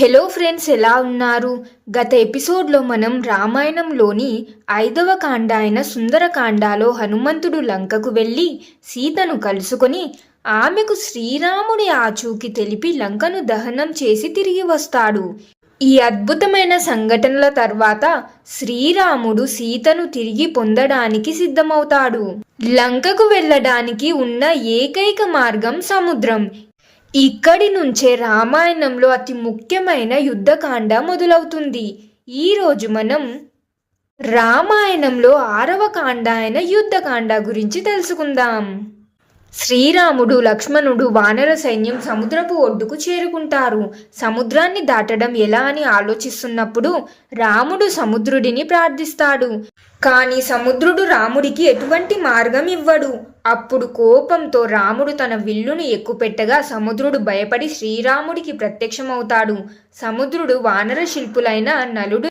Hello friends ఎలా ఉన్నారు? గత ఎపిసోడ్లో మనం రామాయణంలోని ఐదవ కాండ అయిన సుందరకాండలో హనుమంతుడు లంకకు వెళ్ళి సీతను కలుసుకొని ఆమెకు శ్రీరాముడి ఆచూకి తెలిపి లంకను దహనం చేసి తిరిగి వస్తాడు. ఈ అద్భుతమైన సంఘటనల తర్వాత శ్రీరాముడు సీతను తిరిగి పొందడానికి సిద్ధమవుతాడు. లంకకు వెళ్ళడానికి ఉన్న ఏకైక మార్గం సముద్రం. ఇక్కడి నుంచే రామాయణంలో అతి ముఖ్యమైన యుద్ధకాండ మొదలవుతుంది. ఈరోజు మనం రామాయణంలో ఆరవ కాండ అయిన యుద్ధకాండ గురించి తెలుసుకుందాం. శ్రీరాముడు లక్ష్మణుడు వానర సైన్యం సముద్రపు ఒడ్డుకు చేరుకుంటారు. సముద్రాన్ని దాటడం ఎలా అని ఆలోచిస్తున్నప్పుడు రాముడు సముద్రుడిని ప్రార్థిస్తాడు. కానీ సముద్రుడు రాముడికి ఎటువంటి మార్గం ఇవ్వడు. అప్పుడు కోపంతో రాముడు తన విల్లును ఎక్కుపెట్టగా సముద్రుడు భయపడి శ్రీరాముడికి ప్రత్యక్షమవుతాడు. సముద్రుడు వానర శిల్పులైన నలుడు